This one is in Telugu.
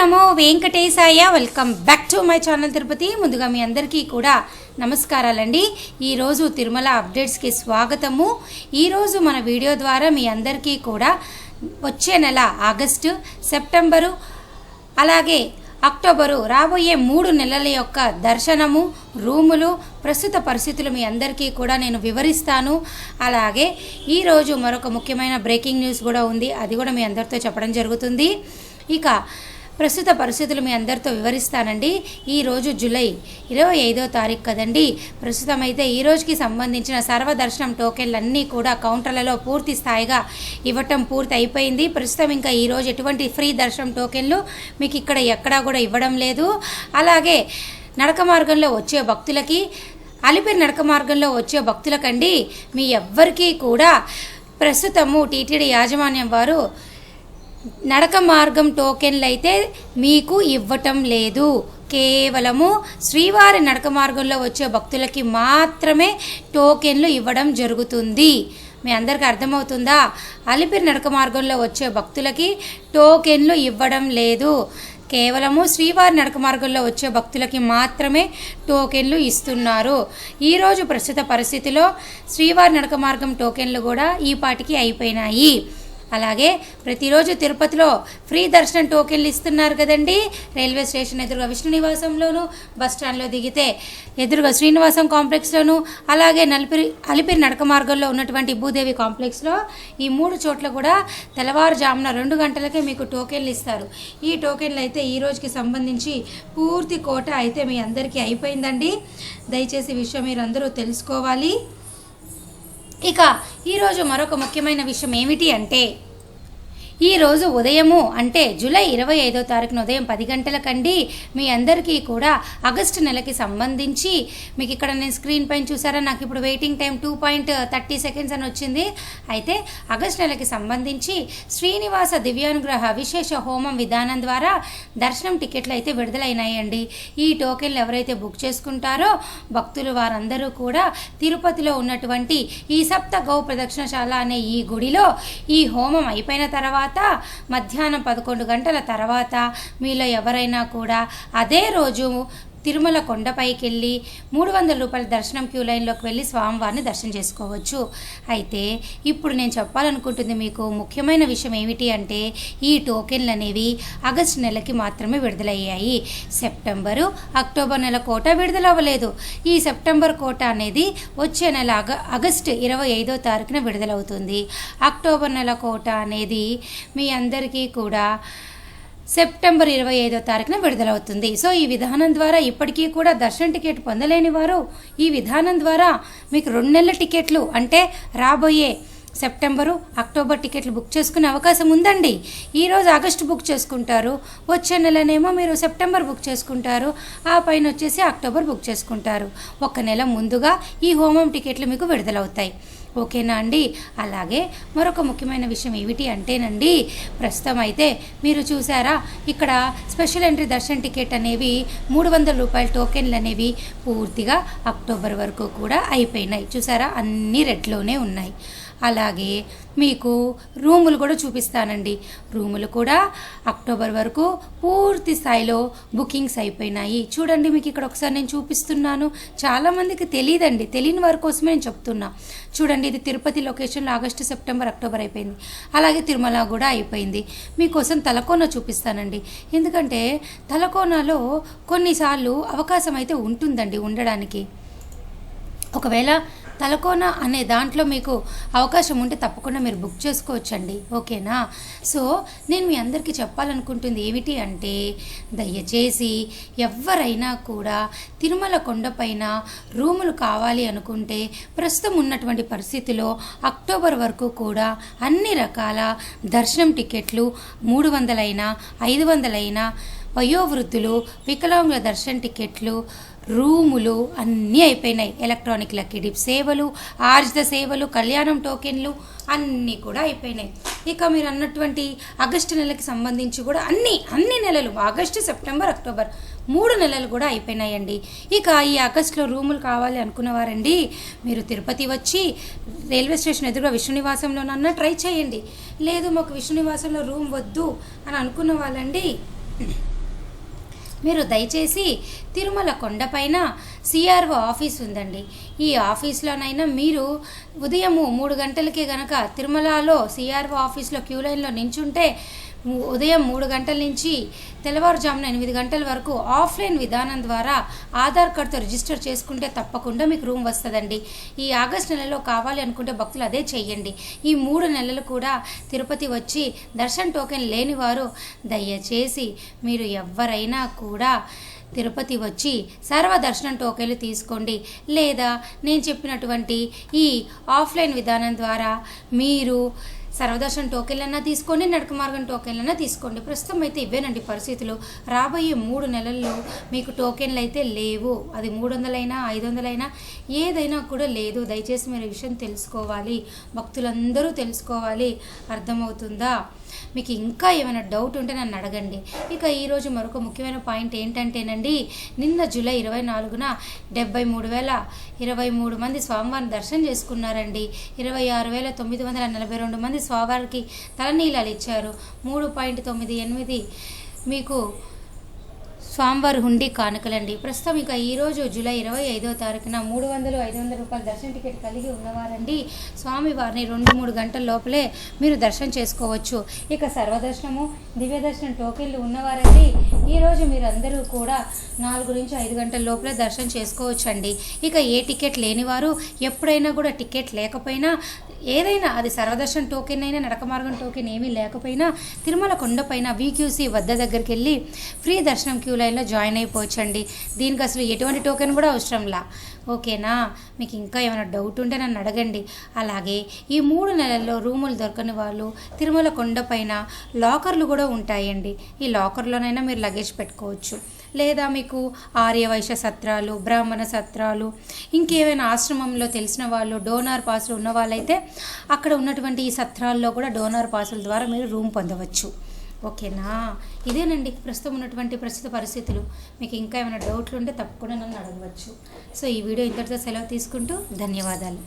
Namo Venkatesaya. Welcome back to my channel Tirupati ముందుగా మీ అందరికీ కూడా నమస్కారాలండి. ఈరోజు తిరుమల అప్డేట్స్కి స్వాగతము. ఈరోజు మన వీడియో ద్వారా మీ అందరికీ కూడా వచ్చే నెల ఆగస్టు సెప్టెంబరు అలాగే అక్టోబరు రాబోయే మూడు నెలల యొక్క దర్శనము రూములు ప్రస్తుత పరిస్థితులు మీ అందరికీ కూడా నేను వివరిస్తాను. అలాగే ఈరోజు మరొక ముఖ్యమైన బ్రేకింగ్ న్యూస్ కూడా ఉంది. అది కూడా మీ అందరితో చెప్పడం జరుగుతుంది. ఇక ప్రస్తుత పరిస్థితులు మీ అందరితో వివరిస్తానండి. ఈరోజు జూలై ఇరవై ఐదో తారీఖు కదండి. ప్రస్తుతం అయితే ఈ రోజుకి సంబంధించిన సర్వదర్శనం టోకెన్లు అన్నీ కూడా కౌంటర్లలో పూర్తి స్థాయిగా ఇవ్వటం పూర్తి అయిపోయింది ప్రస్తుతం ఇంకా ఈరోజు ఎటువంటి ఫ్రీ దర్శనం టోకెన్లు మీకు ఇక్కడ ఎక్కడా కూడా ఇవ్వడం లేదు. అలాగే నడక మార్గంలో వచ్చే భక్తులకి అలిపిరి నడక మార్గంలో వచ్చే భక్తులకండి మీ ఎవ్వరికీ కూడా ప్రస్తుతము టీటీడీ యాజమాన్యం వారు నడక మార్గం టోకెన్లు అయితే మీకు ఇవ్వటం లేదు. కేవలము శ్రీవారి నడక మార్గంలో వచ్చే భక్తులకి మాత్రమే టోకెన్లు ఇవ్వడం జరుగుతుంది. మీ అందరికీ అర్థమవుతుందా? అలిపిరి నడక మార్గంలో వచ్చే భక్తులకి టోకెన్లు ఇవ్వడం లేదు. కేవలము శ్రీవారి నడక మార్గంలో వచ్చే భక్తులకి మాత్రమే టోకెన్లు ఇస్తున్నారు. ఈరోజు ప్రస్తుత పరిస్థితిలో శ్రీవారి నడక మార్గం టోకెన్లు కూడా ఈ పాటికి అయిపోయినాయి. అలాగే ప్రతిరోజు తిరుపతిలో ఫ్రీ దర్శనం టోకెన్లు ఇస్తున్నారు కదండి. రైల్వే స్టేషన్ ఎదురుగా విష్ణు నివాసంలోను బస్ స్టాండ్లో దిగితే ఎదురుగా శ్రీనివాసం కాంప్లెక్స్లోను అలాగే నలిపిరి అలిపిరి నడక మార్గంలో ఉన్నటువంటి భూదేవి కాంప్లెక్స్లో ఈ మూడు చోట్ల కూడా తెల్లవారుజామున రెండు గంటలకే మీకు టోకెన్లు ఇస్తారు. ఈ టోకెన్లు అయితే ఈ రోజుకి సంబంధించి పూర్తి కోట అయితే మీ అందరికీ అయిపోయిందండి. దయచేసి విషయం మీరు అందరూ తెలుసుకోవాలి. ఇక ఈరోజు మరొక ముఖ్యమైన విషయం ఏమిటి అంటే ఈరోజు ఉదయము అంటే జూలై ఇరవై ఐదో తారీఖున ఉదయం పది గంటలకండి. మీ అందరికీ కూడా ఆగస్టు నెలకి సంబంధించి మీకు ఇక్కడ నేను స్క్రీన్ పైన చూసారా నాకు ఇప్పుడు waiting time two point thirty seconds అని వచ్చింది. అయితే ఆగస్టు నెలకి సంబంధించి శ్రీనివాస దివ్యానుగ్రహ విశేష హోమం విధానం ద్వారా దర్శనం టికెట్లు అయితే విడుదలైనాయండి. ఈ టోకెన్లు ఎవరైతే బుక్ చేసుకుంటారో భక్తులు వారందరూ కూడా తిరుపతిలో ఉన్నటువంటి ఈ సప్త గౌ ప్రదక్షిణశాల అనే ఈ గుడిలో ఈ హోమం అయిపోయిన తర్వాత మధ్యాహ్నం పదకొండు గంటల తర్వాత మీలో ఎవరైనా కూడా అదే రోజు తిరుమల కొండపైకి వెళ్ళి మూడు వందల రూపాయల దర్శనం క్యూ లైన్లోకి వెళ్ళి స్వామివారిని దర్శనం చేసుకోవచ్చు. అయితే ఇప్పుడు నేను చెప్పాలనుకుంటుంది మీకు ముఖ్యమైన విషయం ఏమిటి అంటే ఈ టోకెన్లు అనేవి ఆగస్టు నెలకి మాత్రమే విడుదలయ్యాయి. సెప్టెంబరు అక్టోబర్ నెల కోట విడుదలవ్వలేదు ఈ సెప్టెంబర్ కోట అనేది వచ్చే నెల అగ ఆగస్టు ఇరవై ఐదో తారీఖున విడుదలవుతుంది. అక్టోబర్ నెల కోట అనేది మీ అందరికీ కూడా సెప్టెంబర్ ఇరవై ఐదో తారీఖున విడుదలవుతుంది. సో ఈ విధానం ద్వారా ఇప్పటికీ కూడా దర్శనం టికెట్ పొందలేని వారు ఈ విధానం ద్వారా మీకు రెండు నెలల టికెట్లు అంటే రాబోయే సెప్టెంబరు అక్టోబర్ టికెట్లు బుక్ చేసుకునే అవకాశం ఉందండి. ఈరోజు ఆగస్టు బుక్ చేసుకుంటారు వచ్చే నెలనేమో మీరు సెప్టెంబర్ బుక్ చేసుకుంటారు ఆ పైన వచ్చేసి అక్టోబర్ బుక్ చేసుకుంటారు. ఒక నెల ముందుగా ఈ హోమం టికెట్లు మీకు విడుదలవుతాయి. ఓకేనా అండి? అలాగే మరొక ముఖ్యమైన విషయం ఏమిటి అంటేనండి ప్రస్తుతం అయితే మీరు చూసారా ఇక్కడ స్పెషల్ ఎంట్రీ దర్శన్ టికెట్ అనేవి మూడు వందల రూపాయల టోకెన్లు అనేవి పూర్తిగా అక్టోబర్ వరకు కూడా అయిపోయినాయి. చూసారా? అన్నీ రెడ్లోనే ఉన్నాయి. అలాగే మీకు రూములు కూడా చూపిస్తానండి. రూములు కూడా అక్టోబర్ వరకు పూర్తి స్థాయిలో బుకింగ్స్ అయిపోయినాయి. చూడండి మీకు ఇక్కడ ఒకసారి నేను చూపిస్తున్నాను. చాలామందికి తెలియదండి తెలియని వారి కోసమే నేను చెప్తున్నా. చూడండి ఇది తిరుపతి లొకేషన్లో ఆగస్టు సెప్టెంబర్ అక్టోబర్ అయిపోయింది. అలాగే తిరుమల కూడా అయిపోయింది. మీకోసం తలకోన చూపిస్తానండి. ఎందుకంటే తలకోనలో కొన్నిసార్లు అవకాశం అయితే ఉంటుందండి ఉండడానికి. ఒకవేళ తలకోన అనే దాంట్లో మీకు అవకాశం ఉంటే తప్పకుండా మీరు బుక్ చేసుకోవచ్చండి. ఓకేనా? సో నేను మీ అందరికీ చెప్పాలనుకుంటుంది ఏమిటి అంటే దయచేసి ఎవరైనా కూడా తిరుమల కొండపైన రూములు కావాలి అనుకుంటే ప్రస్తుతం ఉన్నటువంటి పరిస్థితిలో అక్టోబర్ వరకు కూడా అన్ని రకాల దర్శనం టికెట్లు మూడు వందలైనా ఐదు వందలైనా వయోవృద్ధులు వికలాంగుల దర్శన టికెట్లు రూములు అన్నీ అయిపోయినాయి. ఎలక్ట్రానిక్ లక్కీ సేవలు ఆర్జిత సేవలు కళ్యాణం టోకెన్లు అన్నీ కూడా అయిపోయినాయి. ఇక మీరు అన్నటువంటి ఆగస్టు నెలకి సంబంధించి కూడా అన్ని అన్ని నెలలు ఆగస్టు సెప్టెంబర్ అక్టోబర్ మూడు నెలలు కూడా అయిపోయినాయండి. ఇక ఈ ఆగస్టులో రూములు కావాలి అనుకున్నవారండి మీరు తిరుపతి వచ్చి రైల్వే స్టేషన్ ఎదురుగా విష్ణు నివాసంలోనన్నా ట్రై చేయండి. లేదు మాకు విష్ణు నివాసంలో రూమ్ వద్దు అని అనుకున్న వాళ్ళండి మీరు దయచేసి తిరుమల కొండపైన సిఆర్ఓ ఆఫీస్ ఉందండి. ఈ ఆఫీస్లోనైనా మీరు ఉదయము మూడు గంటలకే గనక తిరుమలలో సిఆర్ఓ ఆఫీస్లో క్యూ లైన్లో నించుంటే ఉదయం మూడు గంటల నుంచి తెల్లవారుజామున ఎనిమిది గంటల వరకు ఆఫ్లైన్ విధానం ద్వారా ఆధార్ కార్డ్తో రిజిస్టర్ చేసుకుంటే తప్పకుండా మీకు రూమ్ వస్తుందండి. ఈ ఆగస్ట్ నెలలో కావాలి అనుకుంటే భక్తులు అదే చెయ్యండి. ఈ మూడు నెలలు కూడా తిరుపతి వచ్చి దర్శన్ టోకెన్ లేని వారు దయచేసి మీరు ఎవరైనా కూడా తిరుపతి వచ్చి సర్వ దర్శనం టోకెన్లు తీసుకోండి. లేదా నేను చెప్పినటువంటి ఈ ఆఫ్లైన్ విధానం ద్వారా మీరు సర్వదర్శనం టోకెన్లన్నా తీసుకోండి నడక మార్గం టోకెన్లన్నా తీసుకోండి. ప్రస్తుతం అయితే ఇవేనండి పరిస్థితులు. రాబోయే మూడు నెలల్లో మీకు టోకెన్లు అయితే లేవు. అది మూడు వందలైనా ఐదు వందలైనా ఏదైనా కూడా లేదు. దయచేసి మీరు ఈ విషయం తెలుసుకోవాలి. భక్తులందరూ తెలుసుకోవాలి. అర్థమవుతుందా? మీకు ఇంకా ఏమైనా డౌట్ ఉంటే నన్ను అడగండి. ఇక ఈరోజు మరొక ముఖ్యమైన పాయింట్ ఏంటంటేనండి నిన్న జూలై ఇరవై నాలుగున డెబ్బై మూడు వేల ఇరవై మూడు మంది స్వామివారిని దర్శనం చేసుకున్నారండి. ఇరవై ఆరు వేల తొమ్మిది వందల నలభై రెండు మంది స్వామివారికి తలనీలాలు ఇచ్చారు. మూడు పాయింట్ తొమ్మిది ఎనిమిది మీకు స్వామివారి హుండీ కానుకలండి. ప్రస్తుతం ఇక ఈరోజు జూలై ఇరవై ఐదో తారీఖున మూడు వందలు ఐదు వందల రూపాయల దర్శన టికెట్ కలిగి ఉన్నవారండి. స్వామివారిని రెండు మూడు గంటల లోపలే మీరు దర్శనం చేసుకోవచ్చు. ఇక సర్వదర్శనము దివ్య దర్శనం టోకెన్లు ఉన్నవారండి. ఈరోజు మీరు అందరూ కూడా నాలుగు నుంచి ఐదు గంటల లోపలే దర్శనం చేసుకోవచ్చండి. ఇక ఏ టికెట్ లేనివారు ఎప్పుడైనా కూడా టికెట్ లేకపోయినా ఏదైనా అది సర్వదర్శన్ టోకెన్ అయినా నడక మార్గం టోకెన్ ఏమీ లేకపోయినా తిరుమల కొండపైన వీక్యూసీ వద్ద దగ్గరికి వెళ్ళి ఫ్రీ దర్శనం క్యూ లైన్లో జాయిన్ అయిపోవచ్చండి. దీనికి అసలు ఎటువంటి టోకెన్ కూడా అవసరంలా ఓకేనా మీకు ఇంకా ఏమైనా డౌట్ ఉంటే నన్ను అడగండి. అలాగే ఈ మూడు నెలల్లో రూములు దొరకని వాళ్ళు తిరుమల కొండపైన లాకర్లు కూడా ఉంటాయండి. ఈ లాకర్లోనైనా మీరు లగేజ్ పెట్టుకోవచ్చు. లేదా మీకు ఆర్యవైశ్య సత్రాలు బ్రాహ్మణ సత్రాలు ఇంకేమైనా ఆశ్రమంలో తెలిసిన వాళ్ళు డోనార్ పాసులు ఉన్న వాళ్ళైతే అక్కడ ఉన్నటువంటి ఈ సత్రాల్లో కూడా డోనార్ పాసుల ద్వారా మీరు రూమ్ పొందవచ్చు. ఓకేనా? ఇదేనండి ప్రస్తుతం ఉన్నటువంటి ప్రస్తుత పరిస్థితులు. మీకు ఇంకా ఏమైనా డౌట్లు ఉంటే తప్పకుండా నన్ను అడగవచ్చు. సో ఈ వీడియో ఇంతటితో సెలవు తీసుకుంటూ ధన్యవాదాలు.